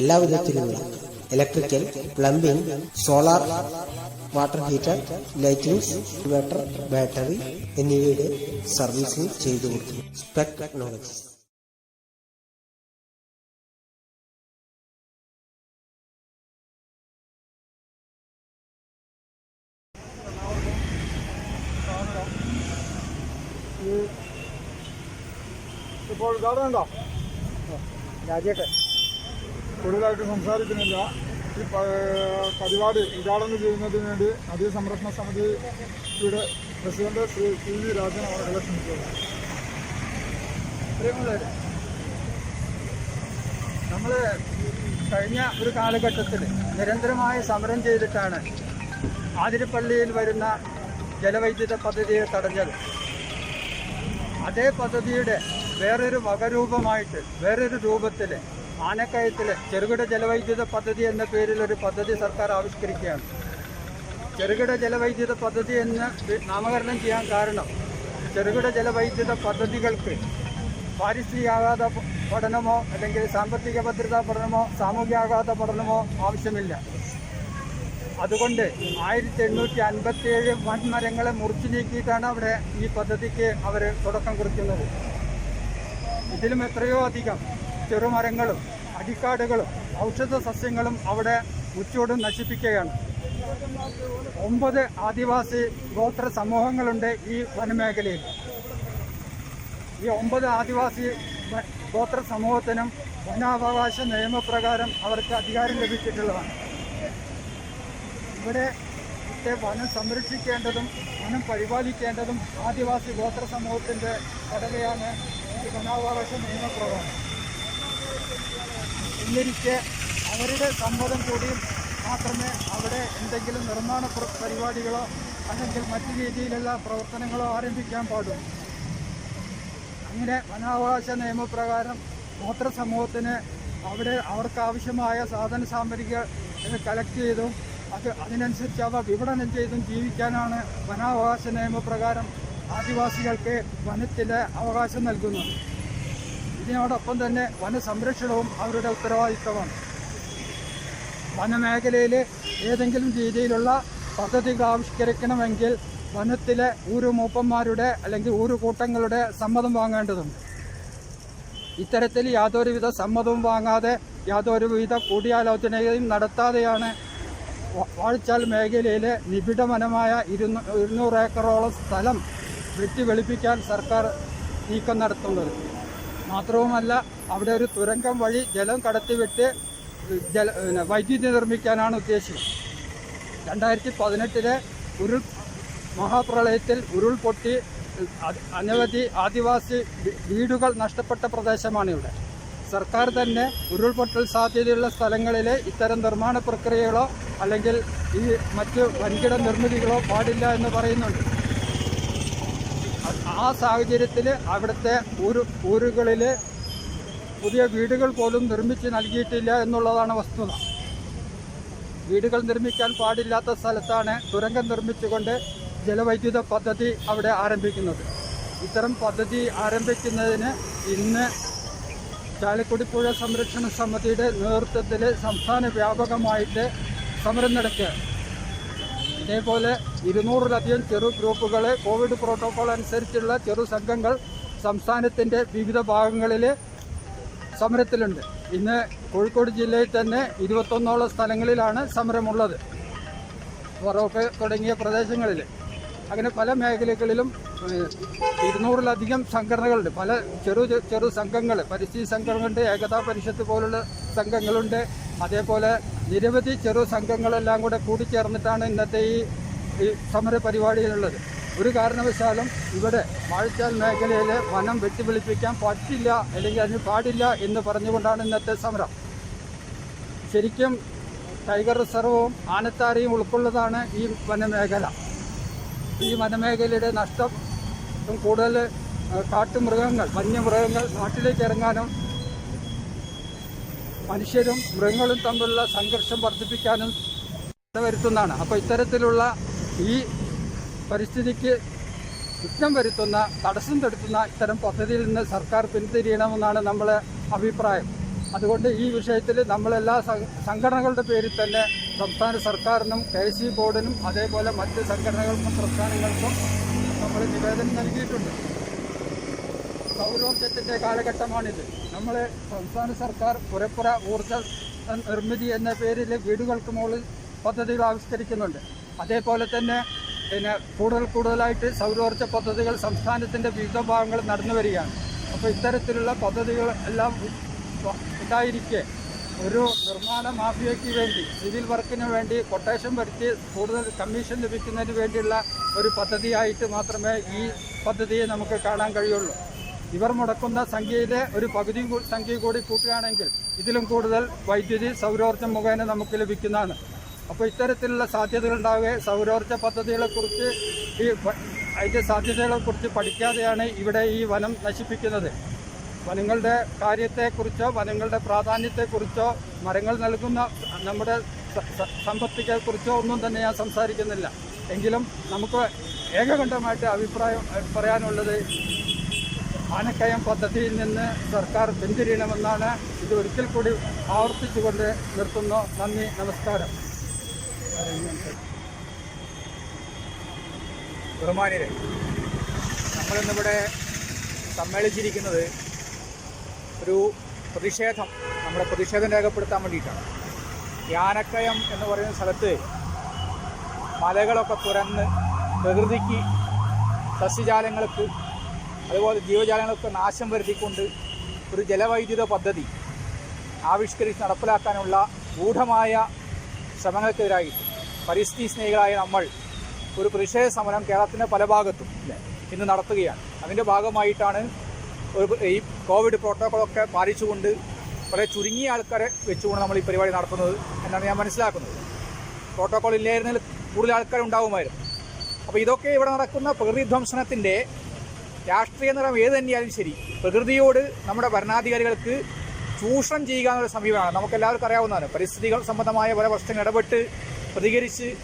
എല്ലാ വിധത്തിലുമുള്ള electrical plumbing solar water heater lightings inverter battery എന്നിവയുടെ servicing ചെയ്തു കൊടുക്കുന്നു. സ്പെക് ടെക്നോളജി ഇപ്പോൾ കാണുന്നുണ്ടോ രാജേട്ടൻ. കൂടുതലായിട്ട് സംസാരിക്കുന്നില്ല. ഈ പരിപാടി ഉദ്ഘാടനം ചെയ്യുന്നതിന് വേണ്ടി നദീ സംരക്ഷണ സമിതിയുടെ president Shri P V Rajan അവരുടെ പ്രിയമുള്ളവരെ നമ്മൾ കഴിഞ്ഞ ഒരു കാലഘട്ടത്തിൽ നിരന്തരമായ സമരം ചെയ്തിട്ടാണ് ആതിരപ്പള്ളിയിൽ വരുന്ന ജലവൈദ്യുത പദ്ധതിയെ തടഞ്ഞത്. അതേ പദ്ധതിയുടെ വേറൊരു വകരൂപമായിട്ട് വേറൊരു രൂപത്തിൽ ആനക്കയത്തിൽ ചെറുകിട ജലവൈദ്യുത പദ്ധതി എന്ന പേരിൽ ഒരു പദ്ധതി സർക്കാർ ആവിഷ്കരിക്കുകയാണ്. ചെറുകിട ജലവൈദ്യുത പദ്ധതി എന്ന് നാമകരണം ചെയ്യാൻ കാരണം ചെറുകിട ജലവൈദ്യുത പദ്ധതികൾക്ക് പാരിസ്ഥിതികാഘാത പഠനമോ അല്ലെങ്കിൽ സാമ്പത്തിക ഭദ്രതാ പഠനമോ സാമൂഹ്യാഘാത പഠനമോ ആവശ്യമില്ല. അതുകൊണ്ട് ആയിരത്തി എണ്ണൂറ്റി അൻപത്തി ഏഴ് വൻമരങ്ങളെ മുറിച്ചു നീക്കിയിട്ടാണ് അവിടെ ഈ പദ്ധതിക്ക് അവർ തുടക്കം കുറിക്കുന്നത്. ഇതിലും എത്രയോ അധികം ചെറുമരങ്ങളും അടിക്കാടുകളും ഔഷധ സസ്യങ്ങളും അവിടെ ഉച്ചോടും നശിപ്പിക്കുകയാണ്. ഒമ്പത് ആദിവാസി ഗോത്ര സമൂഹങ്ങളുണ്ട് ഈ വനമേഖലയിൽ. ഈ ഒമ്പത് ആദിവാസി ഗോത്ര സമൂഹത്തിനും വനാവകാശ നിയമപ്രകാരം അവർക്ക് അധികാരം ലഭിച്ചിട്ടുള്ളതാണ്. ഇവിടെ വനം സംരക്ഷിക്കേണ്ടതും വനം പരിപാലിക്കേണ്ടതും ആദിവാസി ഗോത്ര സമൂഹത്തിന്റെ കടമയാണ് വനാവകാശ നിയമപ്രകാരം. എന്നിരിക്കെ അവരുടെ സമ്മതം കൂടി മാത്രമേ അവിടെ എന്തെങ്കിലും നിർമ്മാണ പ്ര- പരിപാടികളോ അല്ലെങ്കിൽ മറ്റു രീതിയിലുള്ള പ്രവർത്തനങ്ങളോ ആരംഭിക്കാൻ പാടും അങ്ങനെ വനാവകാശ നിയമപ്രകാരം ഗോത്ര സമൂഹത്തിന് അവിടെ അവർക്ക് ആവശ്യമായ സാധന സാമഗ്രികൾ കളക്ട് ചെയ്തും അത് അതിനനുസരിച്ച് അവ വിപണനം ചെയ്തും ജീവിക്കാനാണ് വനാവകാശ നിയമപ്രകാരം ആദിവാസികൾക്ക് വനത്തിലെ അവകാശം നൽകുന്നത്. ഇതിനോടൊപ്പം തന്നെ വനസംരക്ഷണവും അവരുടെ ഉത്തരവാദിത്തമാണ് വനമേഖലയിൽ ഏതെങ്കിലും രീതിയിലുള്ള പദ്ധതികൾ ആവിഷ്കരിക്കണമെങ്കിൽ വനത്തിലെ ഊരു മൂപ്പന്മാരുടെ അല്ലെങ്കിൽ ഊരു കൂട്ടങ്ങളുടെ സമ്മതം വാങ്ങേണ്ടതുണ്ട്. ഇത്തരത്തിൽ യാതൊരുവിധ സമ്മതവും വാങ്ങാതെ യാതൊരുവിധ കൂടിയാലോചനയും നടത്താതെയാണ് വാഴ്ചാൽ മേഖലയിലെ നിബിഡ വനമായ ഇരുന്നൂ ഇരുന്നൂറ് ഏക്കറോളം സ്ഥലം വെട്ടി വെളുപ്പിക്കാൻ സർക്കാർ നീക്കം നടത്തുന്നത്. മാത്രവുമല്ല അവിടെ ഒരു തുരങ്കം വഴി ജലം കടത്തിവിട്ട് ജല വൈദ്യുതി നിർമ്മിക്കാനാണ് ഉദ്ദേശം രണ്ടായിരത്തി പതിനെട്ടിലെ ഉരുൾ മഹാപ്രളയത്തിൽ ഉരുൾപൊട്ടി അനവധി ആദിവാസി വീടുകൾ നഷ്ടപ്പെട്ട പ്രദേശമാണ് ഇവിടെ സർക്കാർ തന്നെ ഉരുൾപൊട്ടൽ സാധ്യതയുള്ള സ്ഥലങ്ങളിലെ ഇത്തരം നിർമ്മാണ പ്രക്രിയകളോ അല്ലെങ്കിൽ ഈ മറ്റ് വൻകിട നിർമ്മിതികളോ പാടില്ല എന്ന് പറയുന്നുണ്ട്. ആ സാഹചര്യത്തിൽ അവിടുത്തെ ഊരു ഊരുകളിൽ പുതിയ വീടുകൾ പോലും നിർമ്മിച്ച് നൽകിയിട്ടില്ല എന്നുള്ളതാണ് വസ്തുത. വീടുകൾ നിർമ്മിക്കാൻ പാടില്ലാത്ത സ്ഥലത്താണ് തുരങ്കം നിർമ്മിച്ചുകൊണ്ട് ജലവൈദ്യുത പദ്ധതി അവിടെ ആരംഭിക്കുന്നത്. ഇത്തരം പദ്ധതി ആരംഭിക്കുന്നതിന് ഇന്ന് ചാലക്കുടി പുഴ സംരക്ഷണ സമിതിയുടെ നേതൃത്വത്തിൽ സംസ്ഥാന വ്യാപകമായിട്ട് സമരം നടക്കുക. ഇതേപോലെ ഇരുന്നൂറിലധികം ചെറു ഗ്രൂപ്പുകൾ കോവിഡ് പ്രോട്ടോകോൾ അനുസരിച്ചുള്ള ചെറു സംഘങ്ങൾ സംസ്ഥാനത്തിന്റെ വിവിധ ഭാഗങ്ങളിൽ സമരത്തിലുണ്ട്. ഇന്ന് കോഴിക്കോട് ജില്ലയിൽ തന്നെ ഇരുപത്തൊന്നോളം സ്ഥലങ്ങളിലാണ് സമരമുള്ളത്. ഫറോക്ക് തുടങ്ങിയ പ്രദേശങ്ങളിൽ അങ്ങനെ പല മേഖലകളിലും ഇരുന്നൂറിലധികം സംഘടനകളുണ്ട്. പല ചെറു ചെറു സംഘങ്ങൾ പരിസ്ഥിതി സംഘങ്ങളുണ്ട് ഏകതാ പരിഷത്ത് പോലുള്ള സംഘങ്ങളുണ്ട്. അതേപോലെ നിരവധി ചെറു സംഘങ്ങളെല്ലാം കൂടെ കൂടിച്ചേർന്നിട്ടാണ് ഇന്നത്തെ ഈ ഈ സമര പരിപാടിയിലുള്ളത് ഒരു കാരണവശാലും ഇവിടെ വാഴച്ചാൽ മേഖലയിൽ വനം വെട്ടിവിളിപ്പിക്കാൻ പറ്റില്ല അല്ലെങ്കിൽ അതിന് പാടില്ല എന്ന് പറഞ്ഞുകൊണ്ടാണ് ഇന്നത്തെ സമരം. ശരിക്കും ടൈഗർ റിസർവും ആനത്താരയും ഉൾക്കൊള്ളതാണ് ഈ വനമേഖല. ഈ വനമേഖലയുടെ നഷ്ടം കൂടുതൽ കാട്ടുമൃഗങ്ങൾ വന്യമൃഗങ്ങൾ നാട്ടിലേക്ക് ഇറങ്ങാനും മനുഷ്യരും മൃഗങ്ങളും തമ്മിലുള്ള സംഘർഷം വർദ്ധിപ്പിക്കാനും വരുത്തുന്നതാണ്. അപ്പോൾ ഇത്തരത്തിലുള്ള ഈ പരിസ്ഥിതിക്ക് വിഘ്നം വരുത്തുന്ന തടസ്സം തടുത്തുന്ന ഇത്തരം പദ്ധതിയിൽ നിന്ന് സർക്കാർ പിന്തിരിയണമെന്നാണ് നമ്മളെ അഭിപ്രായം. അതുകൊണ്ട് ഈ വിഷയത്തിൽ നമ്മളെല്ലാ സംഘടനകളുടെ പേരിൽ തന്നെ സംസ്ഥാന സർക്കാരിനും കെ സി ബോർഡിനും അതേപോലെ മറ്റ് സംഘടനകൾക്കും പ്രസ്ഥാനങ്ങൾക്കും നമ്മൾ നിവേദനം നൽകിയിട്ടുണ്ട്. സൗരോർജത്തിന്റെ കാലഘട്ടമാണിത്. നമ്മളെ സംസ്ഥാന സർക്കാർ പുരപ്പുറ ഊർജ നിർമ്മിതി എന്ന പേരിൽ വീടുകൾക്ക് മുകളിൽ പദ്ധതികൾ ആവിഷ്കരിക്കുന്നുണ്ട്. അതേപോലെ തന്നെ പിന്നെ കൂടുതൽ കൂടുതലായിട്ട് സൗരോർജ പദ്ധതികൾ സംസ്ഥാനത്തിന്റെ വിവിധ ഭാഗങ്ങൾ നടന്നു വരികയാണ്. അപ്പോൾ ഇത്തരത്തിലുള്ള പദ്ധതികൾ എല്ലാം ഉണ്ടായിരിക്കെ ഒരു നിർമ്മാണ മാഫിയയ്ക്ക് വേണ്ടി സിവിൽ വർക്കിന് വേണ്ടി കൊട്ടേഷൻ വരുത്തി കൂടുതൽ കമ്മീഷൻ ലഭിക്കുന്നതിന് വേണ്ടിയുള്ള ഒരു പദ്ധതിയായിട്ട് മാത്രമേ ഈ പദ്ധതിയെ നമുക്ക് കാണാൻ കഴിയുള്ളൂ. ഇവർ മുടക്കുന്ന സംഖ്യയിലെ ഒരു പകുതി സംഖ്യ കൂടി കൂട്ടുകയാണെങ്കിൽ ഇതിലും കൂടുതൽ വൈദ്യുതി സൗരോർജം മുഖേന നമുക്ക് ലഭിക്കുന്നതാണ്. അപ്പോൾ ഇത്തരത്തിലുള്ള സാധ്യതകൾ ഉണ്ടാവുക സൗരോർജ പദ്ധതികളെക്കുറിച്ച് ഈ അതിന്റെ സാധ്യതകളെക്കുറിച്ച് പഠിക്കാതെയാണ് ഇവിടെ ഈ വനം നശിപ്പിക്കുന്നത്. വനങ്ങളുടെ കാര്യത്തെക്കുറിച്ചോ വനങ്ങളുടെ പ്രാധാന്യത്തെക്കുറിച്ചോ മരങ്ങൾ നൽകുന്ന നമ്മുടെ സമ്പത്തിക്കെക്കുറിച്ചോ ഒന്നും തന്നെ ഞാൻ സംസാരിക്കുന്നില്ല. എങ്കിലും നമുക്ക് ഏകകണ്ഠമായിട്ട് അഭിപ്രായം പറയാനുള്ളത് ആനക്കയം പദ്ധതിയിൽ നിന്ന് സർക്കാർ പിന്തിരിയണമെന്നാണ് ഇത് ഒരിക്കൽ കൂടി ആവർത്തിച്ചുകൊണ്ട് നിർത്തുന്നു. നന്ദി നമസ്കാരം. ബഹുമാനിരെ നമ്മളിന്നിവിടെ സമ്മേളിച്ചിരിക്കുന്നത് ഒരു പ്രതിഷേധം നമ്മുടെ പ്രതിഷേധം രേഖപ്പെടുത്താൻ വേണ്ടിയിട്ടാണ്. യാനക്കയം എന്ന് പറയുന്ന സ്ഥലത്ത് മലകളൊക്കെ തുറന്ന് പ്രകൃതിക്ക് സസ്യജാലങ്ങൾക്ക് അതുപോലെ ജീവജാലങ്ങൾക്ക് നാശം വരുത്തിക്കൊണ്ട് ഒരു ജലവൈദ്യുത പദ്ധതി ആവിഷ്കരിച്ച് നടപ്പിലാക്കാനുള്ള ഗൂഢമായ ശ്രമങ്ങൾക്കെതിരായി പരിസ്ഥിതി സ്നേഹികളായ നമ്മൾ ഒരു പ്രതിഷേധ സമരം കേരളത്തിന്റെ പല ഭാഗത്തും ഇന്ന് നടത്തുകയാണ്. അതിന്റെ ഭാഗമായിട്ടാണ് ഒരു ഈ കോവിഡ് പ്രോട്ടോക്കോളൊക്കെ പാലിച്ചുകൊണ്ട് വളരെ ചുരുങ്ങിയ ആൾക്കാരെ വെച്ചുകൊണ്ട് നമ്മൾ ഈ പരിപാടി നടത്തുന്നത് എന്നാണ് ഞാൻ മനസ്സിലാക്കുന്നത്. പ്രോട്ടോക്കോൾ ഇല്ലായിരുന്നെങ്കിൽ കൂടുതൽ ആൾക്കാർ ഉണ്ടാവുമായിരുന്നു അപ്പോൾ ഇതൊക്കെ ഇവിടെ നടക്കുന്ന പ്രകൃതി ധ്വംസനത്തിന്റെ രാഷ്ട്രീയ നിറം ഏത് തന്നെയായാലും ശരി. പ്രകൃതിയോട് നമ്മുടെ ഭരണാധികാരികൾക്ക് ചൂഷണം ചെയ്യുക എന്നൊരു സമീപനമാണ്. നമുക്ക് എല്ലാവർക്കും അറിയാവുന്നതാണ്. പരിസ്ഥിതികൾ സംബന്ധമായ പല പ്രശ്നങ്ങൾ ഇടപെട്ട് പ്രതികരിച്ച്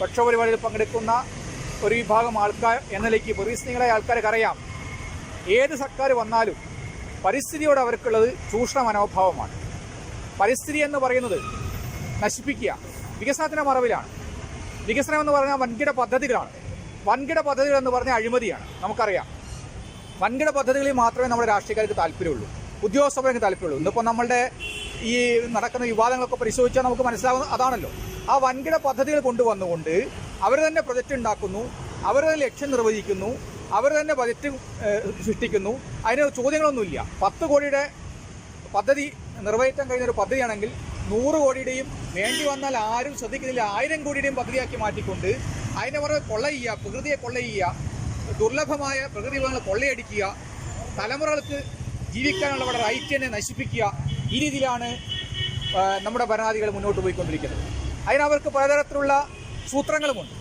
പക്ഷപരിപാടിയിൽ പങ്കെടുക്കുന്ന ഒരു വിഭാഗം ആൾക്കാർ എന്ന നിലയ്ക്ക് പരിസ്ഥിതികളായ ആൾക്കാർക്ക് അറിയാം. ഏത് സർക്കാർ വന്നാലും പരിസ്ഥിതിയോട് അവർക്കുള്ളത് ചൂഷണ മനോഭാവമാണ്. പരിസ്ഥിതി എന്ന് പറയുന്നത് നശിപ്പിക്കുക വികസനത്തിന്റെ മറവിലാണ്. വികസനം എന്ന് പറഞ്ഞാൽ വൻകിട പദ്ധതികളാണ്. വൻകിട പദ്ധതികൾ എന്ന് പറഞ്ഞാൽ അഴിമതിയാണ്. നമുക്കറിയാം. വൻകിട പദ്ധതികളിൽ മാത്രമേ നമ്മുടെ രാഷ്ട്രീയക്കാർക്ക് താല്പര്യമുള്ളൂ. ഉദ്യോഗസ്ഥർക്ക് താല്പര്യമുള്ളൂ. ഇന്നിപ്പോൾ നമ്മളുടെ ഈ നടക്കുന്ന വിവാദങ്ങളൊക്കെ പരിശോധിച്ചാൽ നമുക്ക് മനസ്സിലാവുന്ന അതാണല്ലോ. ആ വൻകിട പദ്ധതികൾ കൊണ്ടുവന്നുകൊണ്ട് അവർ തന്നെ പ്രൊജക്റ്റ് ഉണ്ടാക്കുന്നു അവർ തന്നെ ലക്ഷ്യം നിർവഹിക്കുന്നു അവർ തന്നെ ബജറ്റ് സൃഷ്ടിക്കുന്നു. അതിന് ചോദ്യങ്ങളൊന്നുമില്ല. പത്ത് കോടിയുടെ പദ്ധതി നിറവേറ്റാൻ കഴിയുന്ന ഒരു പദ്ധതിയാണെങ്കിൽ നൂറ് കോടിയുടെയും വേണ്ടി വന്നാൽ ആരും ശ്രദ്ധിക്കുന്നില്ല. ആയിരം കോടിയുടെയും പദ്ധതിയാക്കി മാറ്റിക്കൊണ്ട് അതിനെ പറഞ്ഞ് കൊള്ള ചെയ്യുക പ്രകൃതിയെ കൊള്ള ചെയ്യുക ദുർലഭമായ പ്രകൃതി വിഭവങ്ങൾ കൊള്ളയടിക്കുക തലമുറകൾക്ക് ജീവിക്കാനുള്ള വളരെ റൈറ്റ് തന്നെ നശിപ്പിക്കുക ഈ രീതിയിലാണ് നമ്മുടെ ഭരണാധികൾ മുന്നോട്ട് പോയിക്കൊണ്ടിരിക്കുന്നത്. അതിനവർക്ക് പലതരത്തിലുള്ള സൂത്രങ്ങളുമുണ്ട്.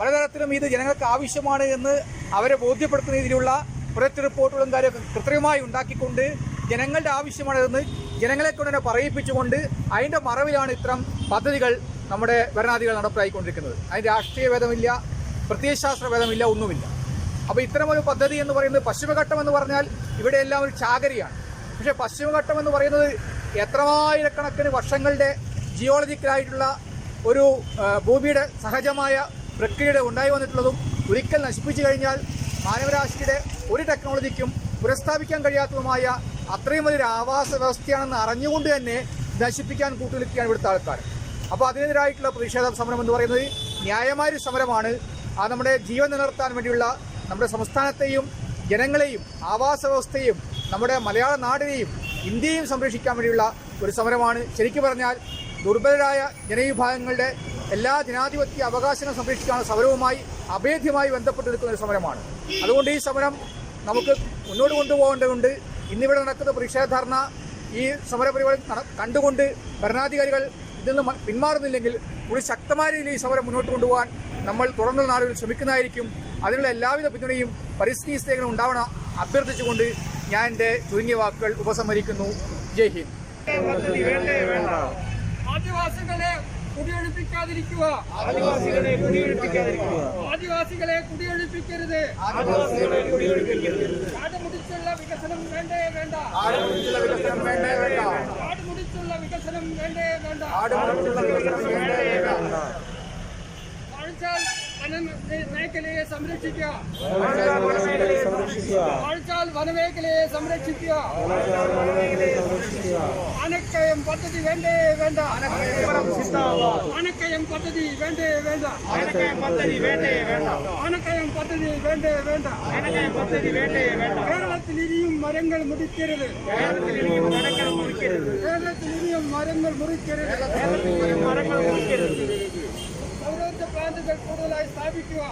പലതരത്തിലും ഇത് ജനങ്ങൾക്ക് ആവശ്യമാണ് എന്ന് അവരെ ബോധ്യപ്പെടുത്തുന്ന രീതിയിലുള്ള പ്രൊജക്ട് റിപ്പോർട്ടുകളും കാര്യമൊക്കെ കൃത്രിമമായി ഉണ്ടാക്കിക്കൊണ്ട് ജനങ്ങളുടെ ആവശ്യമാണിതെന്ന് ജനങ്ങളെ കൊണ്ട് തന്നെ പറയിപ്പിച്ചുകൊണ്ട് അതിന്റെ മറവിലാണ് ഇത്തരം പദ്ധതികൾ നമ്മുടെ ഭരണാധികൾ നടപ്പിലാക്കിക്കൊണ്ടിരിക്കുന്നത് അതിന് രാഷ്ട്രീയ ഭേദമില്ല പ്രത്യയശാസ്ത്ര ഭേദമില്ല ഒന്നുമില്ല. അപ്പോൾ ഇത്തരമൊരു പദ്ധതി എന്ന് പറയുന്നത് പശ്ചിമഘട്ടം എന്ന് പറഞ്ഞാൽ ഇവിടെ എല്ലാം ഒരു ചാകരിയാണ്. പക്ഷേ പശ്ചിമഘട്ടം എന്ന് പറയുന്നത് എത്രമായിരക്കണക്കിന് വർഷങ്ങളുടെ ജിയോളജിക്കലായിട്ടുള്ള ഒരു ഭൂമിയുടെ സഹജമായ പ്രക്രിയയുടെ ഉണ്ടായി വന്നിട്ടുള്ളതും ഒരിക്കൽ നശിപ്പിച്ചു കഴിഞ്ഞാൽ മാനവരാശിയുടെ ഒരു ടെക്നോളജിക്കും പുനഃസ്ഥാപിക്കാൻ കഴിയാത്തതുമായ അത്രയും വലിയൊരു ആവാസ വ്യവസ്ഥയാണെന്ന് അറിഞ്ഞുകൊണ്ട് തന്നെ നശിപ്പിക്കാൻ കൂട്ടുനിൽക്കുകയാണ് ഇവിടുത്തെ ആൾക്കാർ. അപ്പോൾ അതിനെതിരായിട്ടുള്ള പ്രതിഷേധ സമരം എന്ന് പറയുന്നത് ന്യായമായൊരു സമരമാണ്. ആ നമ്മുടെ ജീവൻ നിലനിർത്താൻ വേണ്ടിയുള്ള നമ്മുടെ സംസ്ഥാനത്തെയും ജനങ്ങളെയും ആവാസ വ്യവസ്ഥയും നമ്മുടെ മലയാള നാടിനെയും ഇന്ത്യയും സംരക്ഷിക്കാൻ വേണ്ടിയുള്ള ഒരു സമരമാണ്. ശരിക്കു പറഞ്ഞാൽ ദുർബലരായ ജനവിഭാഗങ്ങളുടെ എല്ലാ ജനാധിപത്യ അവകാശങ്ങളും സംരക്ഷിക്കാനുള്ള സമരവുമായി അഭേദ്യമായി ബന്ധപ്പെട്ട് നിൽക്കുന്ന ഒരു സമരമാണ്. അതുകൊണ്ട് ഈ സമരം നമുക്ക് മുന്നോട്ട് കൊണ്ടുപോകേണ്ടതുണ്ട്. ഇന്നിവിടെ നടക്കുന്ന പ്രതിഷേധ ഈ സമരപരിപാടി കണ്ടുകൊണ്ട് ഭരണാധികാരികൾ ഇതിൽ നിന്ന് പിന്മാറുന്നില്ലെങ്കിൽ കൂടി ശക്തമായ രീതിയിൽ ഈ സമരം മുന്നോട്ട് കൊണ്ടുപോകാൻ നമ്മൾ തുടർന്നുള്ള നാളുകളിൽ ശ്രമിക്കുന്നതായിരിക്കും. അതിനുള്ള എല്ലാവിധ പിന്തുണയും പരിസ്ഥിതി സ്നേഹങ്ങളും ഉണ്ടാവണം അഭ്യർത്ഥിച്ചുകൊണ്ട് ഞാൻ എന്റെ ചുരുങ്ങിയ വാക്കുകൾ ഉപസംഹരിക്കുന്നു. ജയ് ഹിന്ദ്. ആദിവാസികളെ കുടിയൊഴിപ്പിക്കാതിരിക്കുക. ആദിവാസികളെ കുടിയൊഴിപ്പിക്കാതിരിക്കുക. ആദിവാസികളെ കുടിയൊഴിപ്പിക്കരുത്. ആദിവാസികളെ കുടിയൊഴിപ്പിക്കരുത്. കാട് മുടിച്ചുള്ള വികസനം വേണ്ടേ വേണ്ട. ആളുകളുടെ വികസനം വേണ്ടേ വേണ്ട. കാട് വാഴച്ചാൽ വനമേഖലയെ സംരക്ഷിക്കുക വാഴച്ചാൽ വനമേഖലയെ സംരക്ഷിക്കുക ആനക്കയം പദ്ധതി വേണ്ടേ വേണ്ട ആനക്കയം പദ്ധതി വേണ്ടേ വേണ്ട ആനക്കയം പദ്ധതി വേണ്ടേ വേണ്ട ആനക്കയം പദ്ധതി വേണ്ടേ വേണ്ട ആനക്കയം പദ്ധതി വേണ്ടേ വേണ്ട കേരളത്തിൽ ഇനിയും മരങ്ങൾ മുറിക്കരുത് കേരളത്തിൽ ഇനിയും മരങ്ങൾ മുറിക്കരുത് കേരളത്തിൽ ഇനിയും മരങ്ങൾ മുറിക്കരുത് മരങ്ങൾ മുറിക്കരുത് സൗരോർജ പ്ലാന്റുകൾ കൂടുതലായി സ്ഥാപിക്കുക.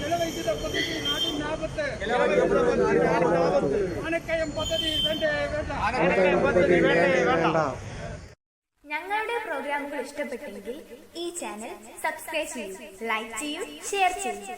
ജലവൈദ്യുത പദ്ധതി നാടിനാപത്ത് ആനക്കയം പദ്ധതി വേണ്ടേ വേണ്ട. ആനക്കയം പദ്ധതി വേണ്ടേ വേണ്ട. ഞങ്ങളുടെ പ്രോഗ്രാമുകൾ ഇഷ്ടപ്പെട്ടെങ്കിൽ ഈ ചാനൽ സബ്സ്ക്രൈബ് ചെയ്യൂ ലൈക്ക് ചെയ്യൂ ഷെയർ ചെയ്യൂ.